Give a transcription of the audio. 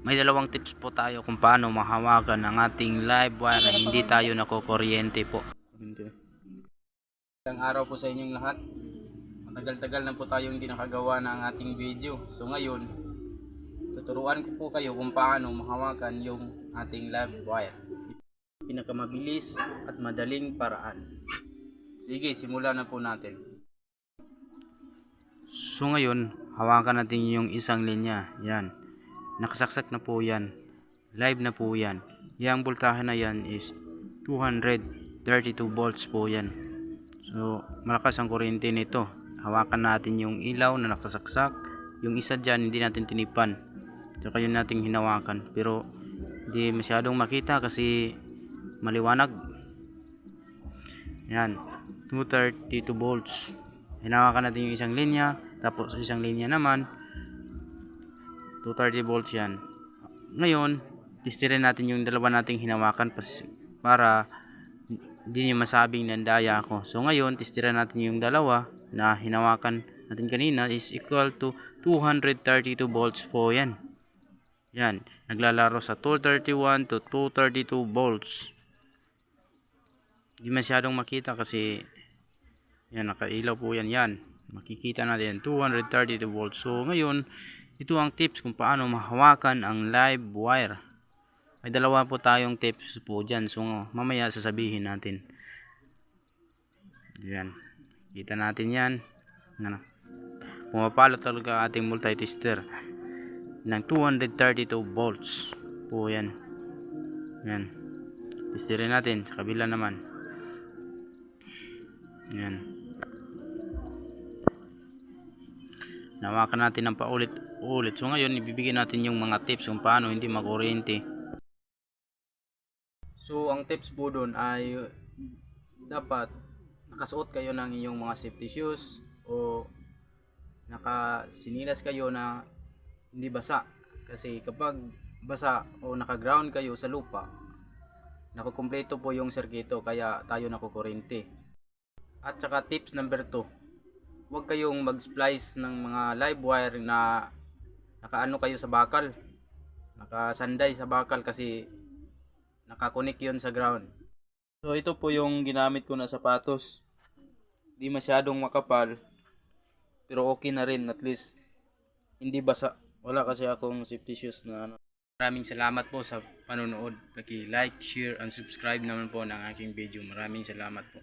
may dalawang tips po tayo kung paano mahawakan ang ating live wire na hindi tayo nakukuryente po. Isang araw po sa inyong lahat. Matagal-tagal na po tayong hindi nakagawa ng ating video. So ngayon, tuturuan ko po kayo kung paano mahawakan yung ating live wire. Pinakamabilis at madaling paraan. Sige, simulan na po natin. So ngayon, hawakan natin yung isang linya. Yan. Nakasaksak na po yan. Live na po yan. Yang voltahe na yan is 232 volts po yan. So, malakas ang kuryente nito. Hawakan natin yung ilaw na nakasaksak. Yung isa dyan, hindi natin tinipan. Tsaka yun nating hinawakan. Pero, hindi masyadong makita kasi maliwanag. Yan. 232 volts. Hinawakan natin yung isang linya. Tapos, isang linya naman. 230 volts yan. Ngayon, testirin natin yung dalawa nating hinawakan para hindi niyo masabing nandaya ako. So ngayon, testiran natin yung dalawa na hinawakan natin kanina is equal to 232 volts po yan. Yan, naglalaro sa 231 to 232 volts. Hindi masyadong makita kasi yan, nakailaw po yan. Yan, makikita natin 232 volts. So ngayon, ito ang tips kung paano mahawakan ang live wire. May dalawa po tayong tips po dyan. So mamaya sasabihin natin. Yan. Kita natin yan. Ano. Pumapalo talaga ating multitester ng 232 volts po yan. Yan. Testerin natin sa kabila naman. Yan. Nawakan natin ng paulit-ulit. So ngayon, ibibigay natin yung mga tips kung paano hindi makuryente. So ang tips po doon ay dapat nakasuot kayo ng inyong mga safety shoes o nakasinilas kayo na hindi basa. Kasi kapag basa o naka-ground kayo sa lupa, nakukumpleto po yung serkito kaya tayo nakukuryente. At saka tips number 2, huwag kayong mag-splice ng mga live wire na nakaano kayo sa bakal. Nakasanday sa bakal kasi nakakunik yun sa ground. So ito po yung ginamit ko na sapatos. Di masyadong makapal. Pero okay na rin at least hindi basa. Wala kasi akong safety shoes na ano. Maraming salamat po sa panonood. Paki like, share, and subscribe naman po ng aking video. Maraming salamat po.